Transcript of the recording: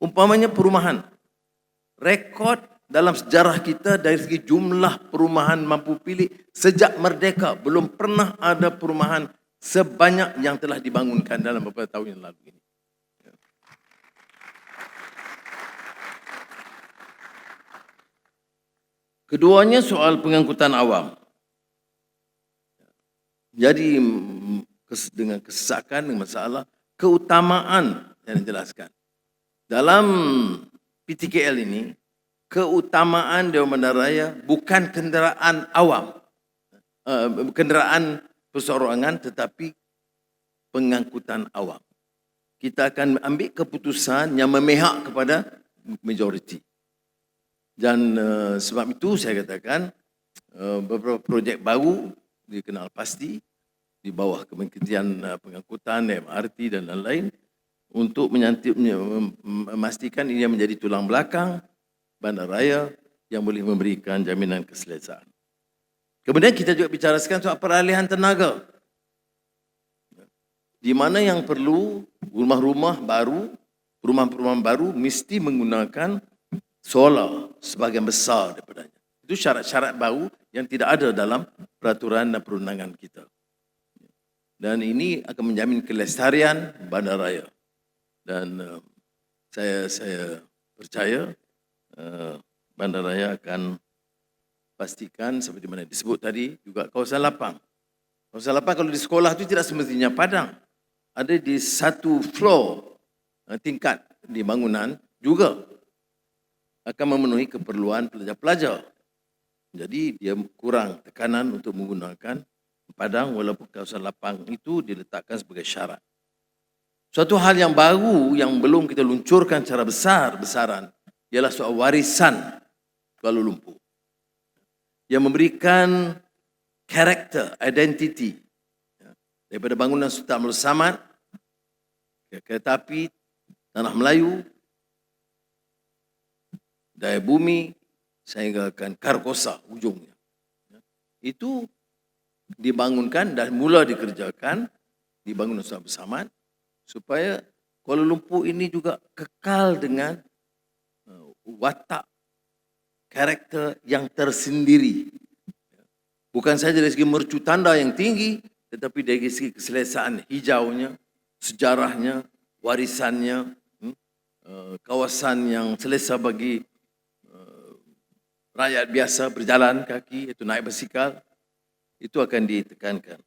Umpamanya perumahan. Rekod dalam sejarah kita dari segi jumlah perumahan mampu pilih sejak merdeka belum pernah ada perumahan sebanyak yang telah dibangunkan dalam beberapa tahun yang lalu ini. Keduanya soal pengangkutan awam. Jadi dengan kesesakan dengan masalah keutamaan yang dijelaskan. Dalam PTKL ini, keutamaan Dewan Bandar Raya bukan kenderaan awam, uh, kenderaan perseorangan tetapi pengangkutan awam. Kita akan ambil keputusan yang memihak kepada majoriti. Dan uh, sebab itu saya katakan uh, beberapa projek baru dikenal pasti di bawah Kementerian Pengangkutan, MRT dan lain-lain untuk memastikan ini menjadi tulang belakang bandaraya yang boleh memberikan jaminan keselesaan. Kemudian kita juga bicarakan soal peralihan tenaga. Di mana yang perlu rumah-rumah baru, rumah-rumah baru mesti menggunakan solar sebagian besar daripadanya. Itu syarat-syarat baru yang tidak ada dalam peraturan dan perundangan kita. Dan ini akan menjamin kelestarian bandaraya. Dan uh, saya saya percaya uh, bandaraya akan pastikan seperti mana disebut tadi juga kawasan lapang. Kawasan lapang kalau di sekolah itu tidak semestinya padang. Ada di satu floor uh, tingkat di bangunan juga akan memenuhi keperluan pelajar-pelajar. Jadi dia kurang tekanan untuk menggunakan padang walaupun kawasan lapang itu diletakkan sebagai syarat. Suatu hal yang baru yang belum kita luncurkan secara besar-besaran ialah soal warisan Kuala Lumpur. Yang memberikan karakter, identiti ya, daripada bangunan Sultan Abdul Samad, kereta api, tanah Melayu, daya bumi, sehingga akan Karkosa ujungnya. Ya. Itu dibangunkan dan mula dikerjakan di bangunan Sultan Abdul Samad supaya Kuala Lumpur ini juga kekal dengan uh, watak karakter yang tersendiri. Bukan saja dari segi mercu tanda yang tinggi, tetapi dari segi keselesaan hijaunya, sejarahnya, warisannya, hmm, uh, kawasan yang selesa bagi uh, rakyat biasa berjalan kaki, itu naik basikal, itu akan ditekankan.